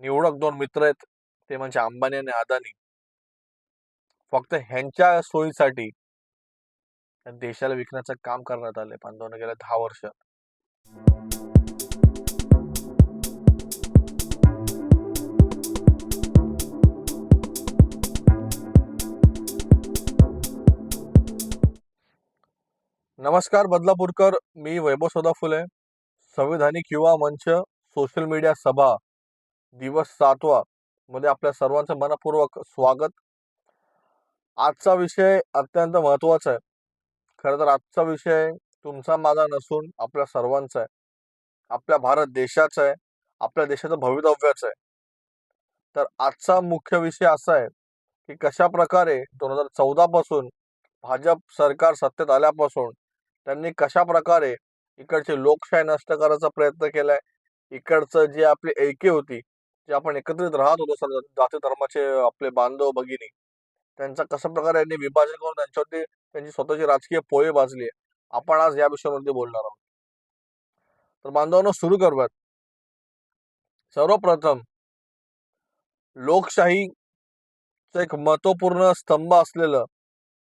निवडक दोन मित्र आहेत ते म्हणजे अंबानी आणि अदानी. फक्त ह्यांच्या सोयीसाठी देशाला विकण्याचं काम करण्यात आलंय पांडवने गेल्या दहा वर्ष. नमस्कार बदलापूरकर. मी वैभव सदा फुले संविधानिक युवा मंच सोशल मीडिया सभा. दिवस सातवा. मध्ये आपल्या सर्वांचं मनपूर्वक स्वागत. आजचा विषय अत्यंत महत्त्वाचा आहे. खरं तर आजचा विषय तुमचा माझा नसून आपल्या सर्वांचा आहे. आपल्या भारत देशाचा आहे. आपल्या देशाचं भवितव्याचं आहे. तर आजचा मुख्य विषय असा आहे की कशा प्रकारे दोन हजार चौदा पासून भाजप सरकार सत्तेत आल्यापासून त्यांनी कशा प्रकारे इकडची लोकशाही नष्ट करायचा प्रयत्न केलाय? इकडचं जे आपली ऐके होती जे आपण एकत्रित राहत होतो सर्व जाती धर्माचे आपले बांधव भगिनी त्यांचा कशा प्रकारे यांनी विभाजन करून त्यांच्यावरती त्यांची स्वतःची राजकीय पोळी भाजली आपण आज या विषयावरती बोलणार आहोत. तर बांधवांना सुरू करूयात. सर्वप्रथम लोकशाहीचं एक महत्त्वपूर्ण स्तंभ असलेलं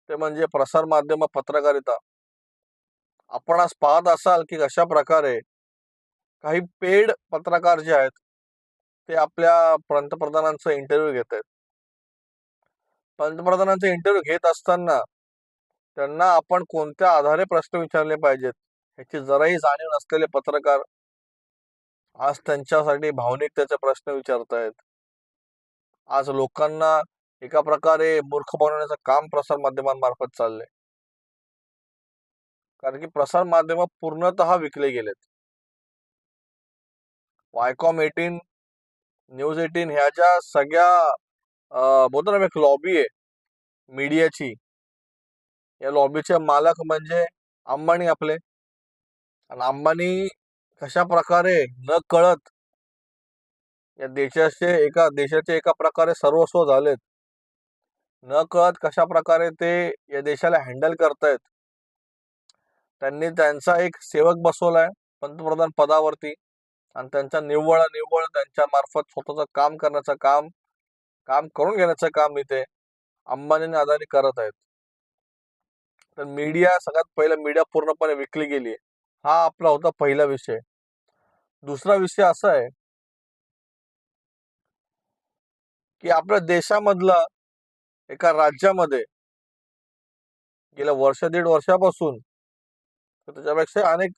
ते म्हणजे प्रसार माध्यम पत्रकारिता. आपण आज पाहत असाल की कशा प्रकारे काही पेड पत्रकार जे आहेत ते आपल्या पंतप्रधानांचा इंटरव्ह्यू घेत आहेत पंतप्रधानांचा इंटरव्ह्यू घेत असताना त्यांना आपण कोणत्या आधारे प्रश्न विचारले पाहिजेत ह्याची जराही जाणीव नसलेले पत्रकार आज त्यांच्यासाठी भावनिकतेचे प्रश्न विचारतायत. आज लोकांना एका प्रकारे मूर्ख बनवण्याचं काम प्रसार माध्यमांमार्फत चाललंय. कारण की प्रसार माध्यम पूर्णतः विकले गेलेत. वायकॉम एटीन न्यूज एटीन ह्या ज्या सगळ्या बोलतो ना एक लॉबी आहे. मीडियाची. या लॉबीचे मालक म्हणजे अंबानी आपले. आणि अंबानी कशा प्रकारे न कळत या देशाचे एका देशाचे एका प्रकारे सर्वस्व झालेत. न कळत कशा प्रकारे ते या देशाला हँडल करतायत. त्यांनी त्यांचा एक सेवक बसवलाय पंतप्रधान पदावरती. आणि त्यांच्या निव्वळ निव्वळ त्यांच्या मार्फत स्वतःचं काम करण्याचं काम काम करून घेण्याचं काम इथे अंबानी आणि अदानी करत आहेत. तर मीडिया सगळ्यात पहिला मीडिया पूर्णपणे विकली गेली हा आपला होता पहिला विषय. दुसरा विषय असा आहे की आपल्या देशामधला एका राज्यामध्ये गेल्या वर्ष दीड वर्षापासून त्याच्यापेक्षा अनेक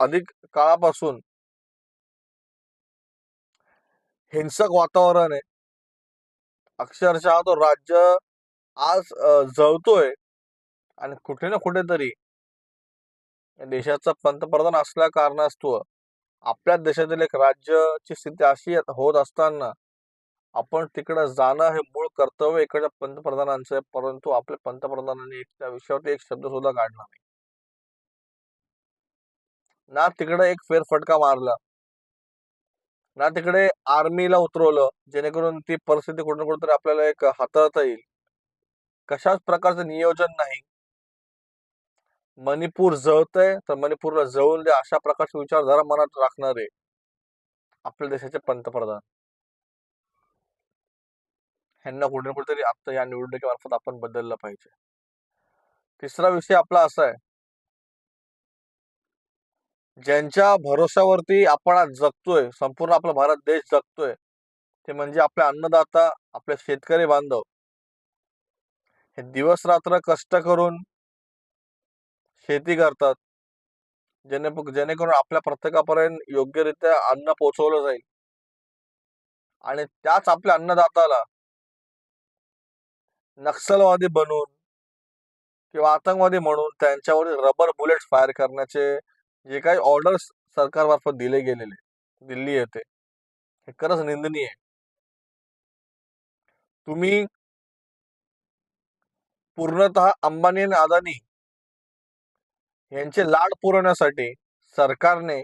अधिक काळापासून हिंसक वातावरण आहे. अक्षरशः तो राज्य आज जळतोय आणि कुठे ना कुठेतरी देशाचा पंतप्रधान असल्या कारणास्तव आपल्या देशातील एक राज्याची स्थिती अशी होत असताना आपण तिकडे जाणं हे मूळ कर्तव्य इकडच्या पंतप्रधानांचं आहे परंतु आपल्या पंतप्रधानांनी त्या विषयावरती एक शब्द सुद्धा काढला नाही. ना तिकडे एक फेरफटका मारला. ना तिकडे आर्मीला उतरवलं जेणेकरून ती परिस्थिती कुठे कुठेतरी आपल्याला एक हाताळता येईल. कशाच प्रकारचं नियोजन नाही. मणिपूर जळतंय तर मणिपूरला जळून द्या अशा प्रकारचे विचारधारा मनात राखणारे आपल्या देशाचे पंतप्रधान. ह्यांना कुठे कुठेतरी आता या निवडणुकीमार्फत आपण बदललं पाहिजे. तिसरा विषय आपला असा आहे ज्यांच्या भरोश्यावरती आपण आज जगतोय संपूर्ण आपला भारत देश जगतोय ते म्हणजे आपले अन्नदाता आपले शेतकरी बांधव. हे दिवस रात्र कष्ट करून शेती करतात जेणे जेणेकरून आपल्या प्रत्येकापर्यंत योग्यरित्या अन्न पोहोचवलं जाईल. आणि त्याच आपल्या अन्नदाताला नक्षलवादी बनून किंवा आतंकवादी म्हणून त्यांच्यावर रबर बुलेट फायर करण्याचे जे काही ऑर्डर्स सरकारमार्फत दिले गेलेले दिल्ली येते हे खरंच निंदनीय आहे. तुम्ही पूर्णतः अंबानी आणि अदानी यांचे लाड पुरवण्यासाठी सरकारने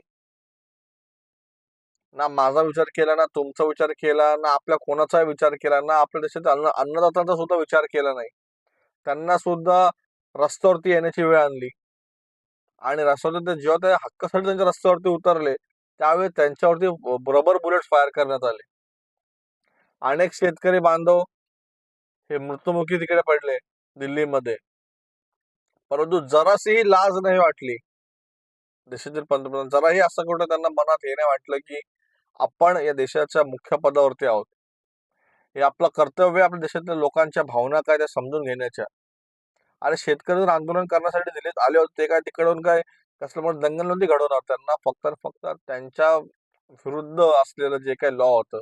ना माझा विचार केला ना तुमचा विचार केला ना आपल्या कोणाचा विचार केला ना आपल्या देशात अन्न अन्नदात्यांचा सुद्धा विचार केला नाही. त्यांना सुद्धा रस्त्यावरती येण्याची वेळ आणली. आणि रस्त्यावरती जेव्हा ते हक्कासाठी त्यांच्या रस्त्यावरती उतरले त्यावेळी त्यांच्यावरती रबर बुलेट फायर करण्यात आले. अनेक शेतकरी बांधव हे मृत्युमुखी तिकडे पडले दिल्लीमध्ये. परंतु जराशीही लाज नाही वाटली. देशातील पंतप्रधान जराही असं कुठं त्यांना मनात हे नाही वाटलं की आपण या देशाच्या मुख्य पदावरती आहोत. हे आपलं कर्तव्य आपल्या देशातल्या लोकांच्या भावना काय त्या समजून घेण्याच्या. आणि शेतकरी जर आंदोलन करण्यासाठी दिल्लीत आले होते. ते काय तिकडून काय कसलं म्हणून दंगल नव्हती घडवणार? त्यांना फक्त आणि फक्त त्यांच्या विरुद्ध असलेलं जे काही लॉ होतं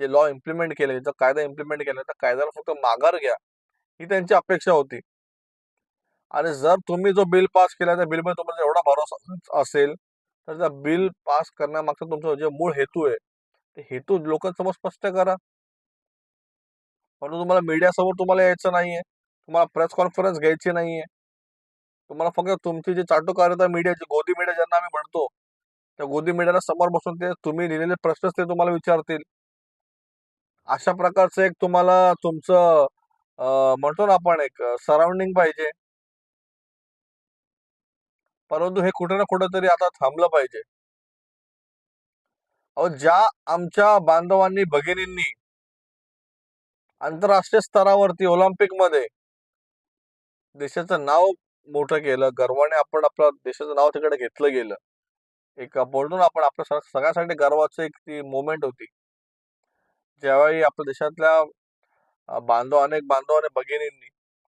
जे लॉ इम्प्लिमेंट केले जो कायदा इम्प्लिमेंट केला त्या कायद्याला फक्त माघार घ्या. ही त्यांची अपेक्षा होती. आणि जर तुम्ही जो बिल पास केला त्या बिलमध्ये तुम्हाला एवढा भरोसा असेल तर त्या बिल पास करण्यामागचा तुमचा जे मूळ हेतू आहे ते हेतू लोकांसमोर स्पष्ट करा. म्हणून तुम्हाला मीडियासमोर तुम्हाला यायचं नाहीये. तुम्हाला प्रेस कॉन्फरन्स घ्यायची नाहीये. तुम्हाला फक्त तुमची जी चाटुकारिता मीडिया गोदी मीडिया ज्यांना आम्ही म्हणतो त्या गोदी मीडियाला समोर बसून ते तुम्ही लिहिलेले प्रश्नच ते तुम्हाला विचारतील. अशा प्रकारचं एक तुम्हाला तुमचं म्हणतो ना आपण एक सराउंडिंग पाहिजे. परंतु हे कुठे ना कुठेतरी आता थांबलं पाहिजे. अहो ज्या आमच्या बांधवांनी भगिनींनी आंतरराष्ट्रीय स्तरावरती ऑलिम्पिकमध्ये देशाचं नाव मोठं केलं. गर्वाने आपण आपलं देशाचं नाव तिकडे घेतलं गेलं. एक बोलून आपण आपल्या सगळ्यासाठी गर्वाचं एक ती मोमेंट होती. ज्यावेळी आपल्या देशातल्या बांधव अनेक बांधव आणि भगिनींनी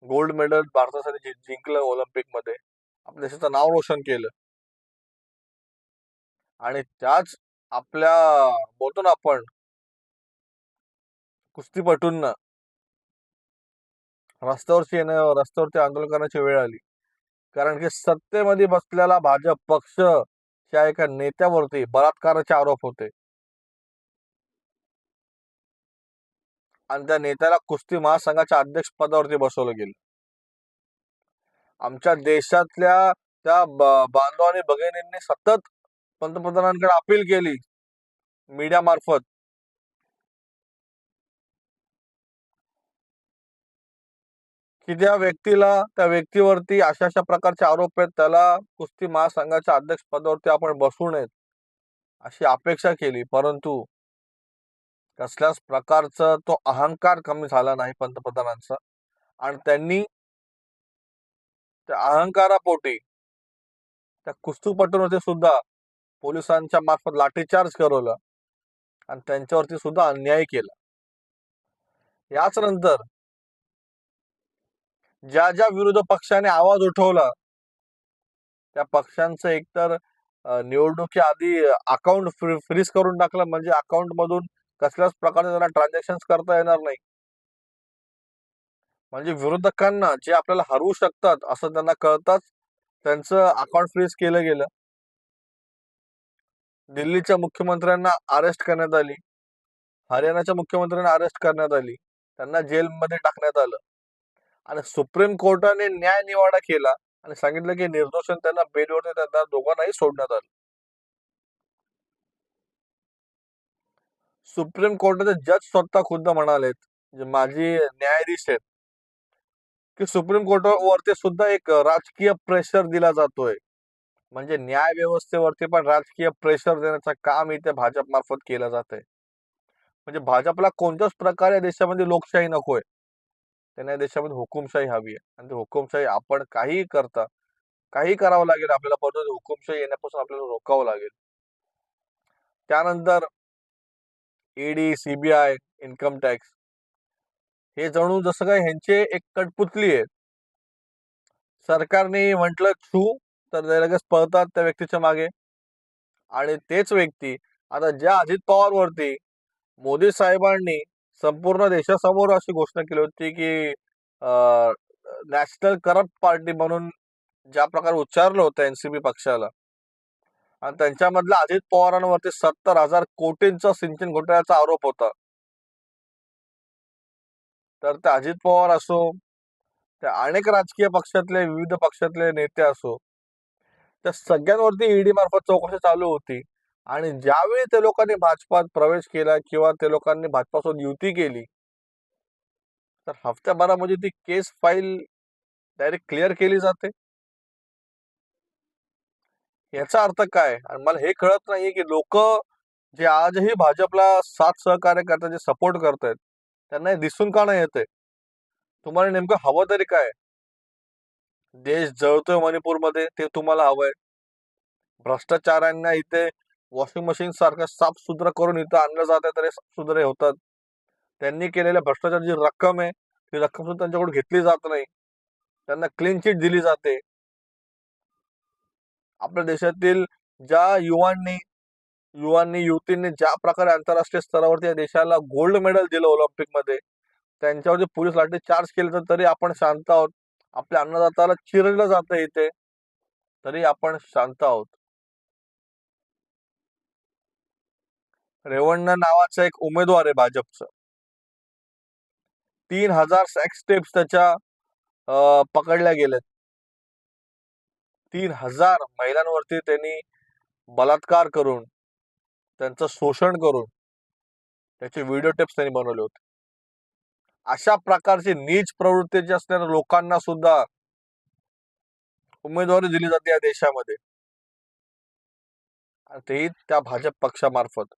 गोल्ड मेडल भारतासाठी जिंकलं ऑलिम्पिकमध्ये आपल्या देशाचं नाव रोशन केलं. आणि त्याच आपल्या बोलतो ना आपण कुस्तीपटूंना रस्त्यावरची येणं रस्त्यावरती आंदोलन करण्याची वेळ आली. कारण की सत्तेमध्ये बसलेला भाजप पक्ष त्या एका नेत्यावरती बलात्काराचे आरोप होते. आणि त्या नेत्याला कुस्ती महासंघाच्या अध्यक्ष पदावरती बसवलं गेलं. आमच्या देशातल्या त्या ब- बांधव आणि भगिनींनी सतत पंतप्रधानांकडे अपील केली. मीडिया मार्फत की त्या व्यक्तीला त्या व्यक्तीवरती अशा अशा प्रकारचे आरोप आहेत त्याला कुस्ती महासंघाच्या अध्यक्ष पदावरती आपण बसू नयेत अशी अपेक्षा केली. परंतु कसल्याच प्रकारचा तो अहंकार कमी झाला नाही पंतप्रधानांचा. आणि त्यांनी त्या अहंकारापोटी त्या कुस्तीपटूंवरती सुद्धा पोलिसांच्या मार्फत लाठीचार्ज करवलं आणि त्यांच्यावरती सुद्धा अन्याय केला. याच नंतर ज्या ज्या विरोध पक्षाने आवाज उठवला त्या पक्षांचं एकतर निवडणुकी आधी अकाउंट फ्रीज करून टाकलं म्हणजे अकाउंट मधून कसल्याच प्रकारे त्यांना ट्रान्झॅक्शन करता येणार नाही. म्हणजे विरोधकांना जे आपल्याला हरवू शकतात असं त्यांना कळताच त्यांचं अकाउंट फ्रीज केलं गेलं. दिल्लीच्या मुख्यमंत्र्यांना अरेस्ट करण्यात आली. हरियाणाच्या मुख्यमंत्र्यांना अरेस्ट करण्यात आली. त्यांना जेलमध्ये टाकण्यात आलं. आणि सुप्रीम कोर्टाने न्याय निवाडा केला आणि सांगितलं की निर्दोष त्यांना बेलवरती त्यांना दोघांनाही सोडण्यात आलं. सुप्रीम कोर्टाचे जज स्वतः खुद्द म्हणालेत जे माजी न्यायाधीश आहेत की सुप्रीम कोर्टावरती सुद्धा एक राजकीय प्रेशर दिला जातोय. म्हणजे न्याय व्यवस्थेवरती पण राजकीय प्रेशर देण्याचं काम इथे भाजप मार्फत केलं जात आहे म्हणजे भाजपला कोणत्याच प्रकारे देशामध्ये लोकशाही नकोय. त्यांना या देशामध्ये हुकुमशाही हवी आहे. आणि ती हुकुमशाही आपण काही करता काही करावं लागेल आपल्याला परंतु हुकुमशाही येण्यापासून आपल्याला रोखावं लागेल. त्यानंतर ईडी सीबीआय इन्कम टॅक्स हे जणू जसं काय ह्यांचे एक कटपुतली आहे सरकारने म्हटलं छू तर लगेच पळतात त्या व्यक्तीच्या मागे. आणि तेच व्यक्ती आता ज्या अजित पवारवरती मोदी साहेबांनी संपूर्ण देशासमोर अशी घोषणा केली होती की नॅशनल करप्ट पार्टी म्हणून ज्या प्रकारे उच्चारलं होतं एनसीबी पक्षाला आणि त्यांच्यामधल्या अजित पवारांवरती सत्तर हजार कोटींचा सिंचन घोटाळ्याचा आरोप होता. तर ते अजित पवार असो त्या अनेक राजकीय पक्षातले विविध पक्षातले नेते असो त्या सगळ्यांवरती ईडी मार्फत चौकशी चालू होती. आणि ज्यावेळी ते लोकांनी भाजपात प्रवेश केला किंवा ते लोकांनी भाजपासोबत युती केली तर हफ्त्याभरामध्ये ती केस फाईल डायरेक्ट क्लिअर केली जाते. याचा अर्थ काय? आणि मला हे कळत नाहीये की लोक जे आजही भाजपला साथ सहकार्य करतात जे सपोर्ट करतायत त्यांना हे दिसून का नाही येते? तुम्हाला नेमकं हवं तरी काय? देश जळतोय मणिपूरमध्ये ते तुम्हाला हवंय. भ्रष्टाचारांना इथे वॉशिंग मशीन सारखं साफ करून इथं आणलं जात आहे तरी साफ सुथरे होतात. त्यांनी केलेल्या भ्रष्टाचार जी रक्कम आहे ती रक्कम सुद्धा त्यांच्याकडून घेतली जात नाही. त्यांना क्लीन चिट दिली जाते. आपल्या देशातील ज्या युवांनी युवांनी युवतींनी ज्या प्रकारे आंतरराष्ट्रीय स्तरावरती या देशाला गोल्ड मेडल दिलं ऑलिम्पिकमध्ये त्यांच्यावरती पोलीस लाठी चार्ज केले तर तरी आपण शांत आहोत. आपल्या अन्नदाताला चिरलं जातं इथे. तरी आपण शांत आहोत. रेवण्णा नावाचा एक उमेदवार आहे भाजपचं. तीन हजार सेक्स टेप्स त्याच्या अं, पकडल्या गेलेत तीन हजार महिलांवरती त्यांनी बलात्कार करून त्यांचं शोषण करून त्याचे व्हिडिओ टेप्स त्यांनी बनवले होते. अशा प्रकारची नीच प्रवृत्तीची असणाऱ्या लोकांना सुद्धा उमेदवारी दिली जाते या देशामध्ये. तेही त्या भाजप पक्षामार्फत.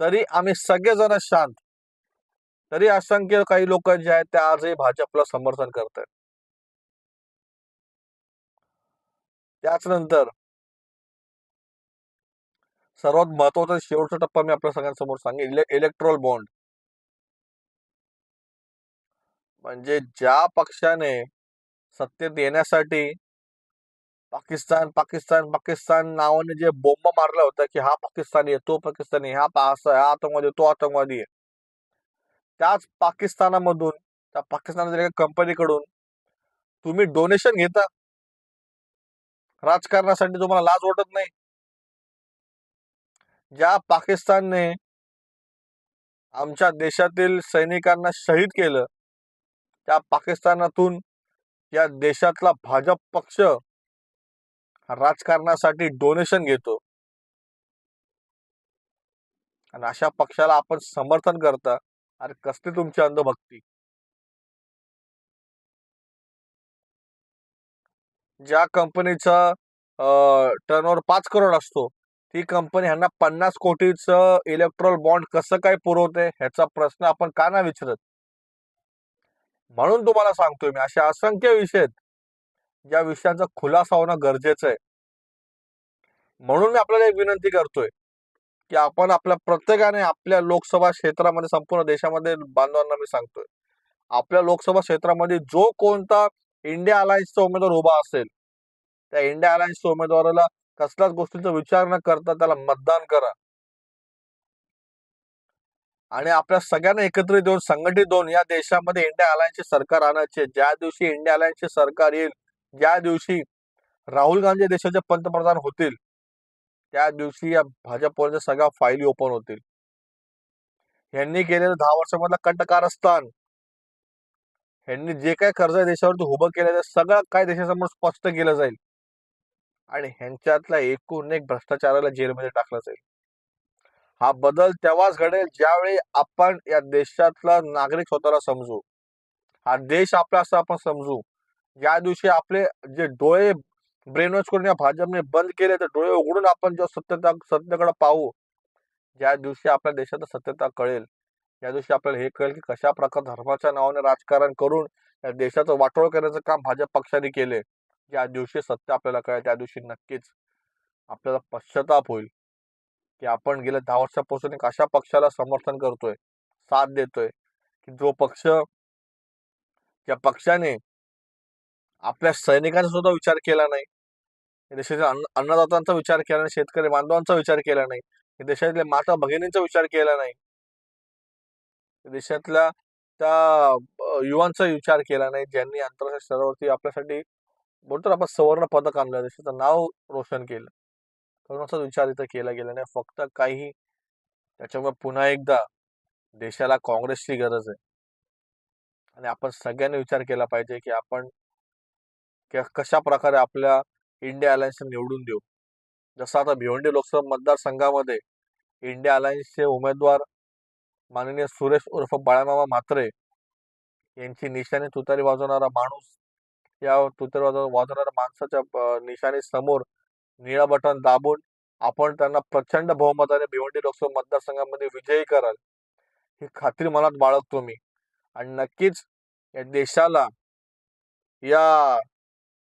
तरी आम्ही सगळेजण शांत. तरी असंख्य काही लोक जे आहेत ते आजही भाजपला समर्थन करतात त्याच नंतर सर्वात महत्त्वाचा शेवटचा टप्पा मी आपल्या सगळ्यांसमोर सांगेन. इले इलेक्ट्रॉल बॉन्ड म्हणजे ज्या पक्षाने सत्तेत येण्यासाठी पाकिस्तान पाकिस्तान पाकिस्तान नावाने जे बोंब मारला होता की हा पाकिस्तानी आहे तो पाकिस्तानी हा हा आतंकवादी तो आतंकवादी आहे. त्याच पाकिस्तानामधून त्या पाकिस्तानातील एका कंपनीकडून तुम्ही डोनेशन घेता. राजकारणासाठी तुम्हाला लाज वाटत नाही. ज्या पाकिस्तानने आमच्या देशातील सैनिकांना शहीद केलं त्या पाकिस्तानातून या देशातला भाजप पक्ष राजकारणासाठी डोनेशन घेतो. आणि अशा पक्षाला आपण समर्थन करता. अरे कसली तुमची अंधभक्ती? ज्या कंपनीचा टर्नओव्हर पाच करोड असतो ती कंपनी ह्यांना पन्नास कोटीचं इलेक्ट्रॉल बॉन्ड कसं काय पुरवते ह्याचा प्रश्न आपण का नाही विचारत? म्हणून तुम्हाला सांगतोय मी असे असंख्य विषय आहेत. ज्या विषयांचा खुलासा होणं गरजेचं आहे. म्हणून मी आपल्याला एक विनंती करतोय की आपण आपल्या प्रत्येकाने आपल्या लोकसभा क्षेत्रामध्ये संपूर्ण देशामध्ये बांधवांना मी सांगतोय आपल्या लोकसभा क्षेत्रामध्ये जो कोणता इंडिया अलायन्सचा उमेदवार उभा असेल त्या इंडिया अलायन्सच्या उमेदवाराला कसल्याच गोष्टीचा विचार न करता त्याला मतदान करा. आणि आपल्या सगळ्यांना एकत्रित येऊन संघटित होऊन या देशामध्ये इंडिया अलायन्सचे सरकार आणायचे ज्या दिवशी इंडिया अलायन्सचे सरकार येईल ज्या दिवशी राहुल गांधी देशाचे पंतप्रधान होतील त्या दिवशी या भाजपच्या सगळ्या फाईली ओपन होतील. यांनी केलेलं दहा वर्षामधलं कंटकारस्थान यांनी जे काय कर्ज आहे देशावरती उभं केलं ते सगळं काय देशासमोर स्पष्ट केलं जाईल. आणि ह्यांच्यातल्या एकूण एक भ्रष्टाचाराला जेलमध्ये टाकलं जाईल. हा बदल तेव्हाच घडेल ज्यावेळी आपण या देशातला नागरिक स्वतःला समजू. हा देश आपला असं आपण समजू. ज्या दिवशी आपले जे डोळे ब्रेनवॉश करून या भाजपने बंद केले तर डोळे उघडून आपण जेव्हा सत्यता सत्यकडे पाहू ज्या दिवशी आपल्या देशात सत्यता कळेल. या दिवशी आपल्याला हे कळेल की कशा प्रकार धर्माच्या नावाने राजकारण करून या देशाचं वाटोळ करण्याचं काम भाजप पक्षाने केले. ज्या दिवशी सत्य आपल्याला कळेल त्या दिवशी नक्कीच आपल्याला पश्चाताप होईल की आपण गेल्या दहा वर्षापासून एक अशा पक्षाला समर्थन करतोय साथ देतोय की जो पक्ष त्या पक्षाने आपल्या सैनिकांचा सुद्धा विचार केला नाही. देशाच्या अन्न अन्नदातांचा विचार केला नाही शेतकरी बांधवांचा विचार केला नाही देशातल्या माता भगिनींचा विचार केला नाही. देशातल्या त्या युवांचा विचार केला नाही ज्यांनी आंतरराष्ट्रीय स्तरावरती आपल्यासाठी बोलतो आपण सुवर्ण पदक आणलं देशाचं नाव रोशन केलं. कोणाचा विचार इथं केला गेला नाही फक्त काही त्याच्यामुळे पुन्हा एकदा देशाला काँग्रेसची गरज आहे. आणि आपण सगळ्यांनी विचार केला पाहिजे की आपण की कशा प्रकारे आपल्या इंडिया अलायन्स निवडून देऊ? जसं आता भिवंडी लोकसभा मतदारसंघामध्ये इंडिया अलायन्सचे उमेदवार माननीय सुरेश उर्फ बाळामामा म्हात्रे यांची निशाणी तुतारी वाजवणारा माणूस या तुतारी वाजव वाजवणाऱ्या माणसाच्या निशाणी समोर निळा बटन दाबून आपण त्यांना प्रचंड बहुमताने भिवंडी लोकसभा मतदारसंघामध्ये विजयी कराल. ही खात्री मनात बाळगतो मी. आणि नक्कीच या देशाला या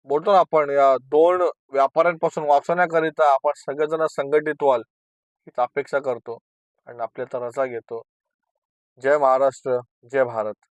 बोलतो ना आपण या दोन व्यापाऱ्यांपासून वाचवण्याकरिता आपण सगळेजण संघटित व्हाल हीच अपेक्षा करतो आणि आपल्या तर रजा घेतो. जय महाराष्ट्र जय भारत.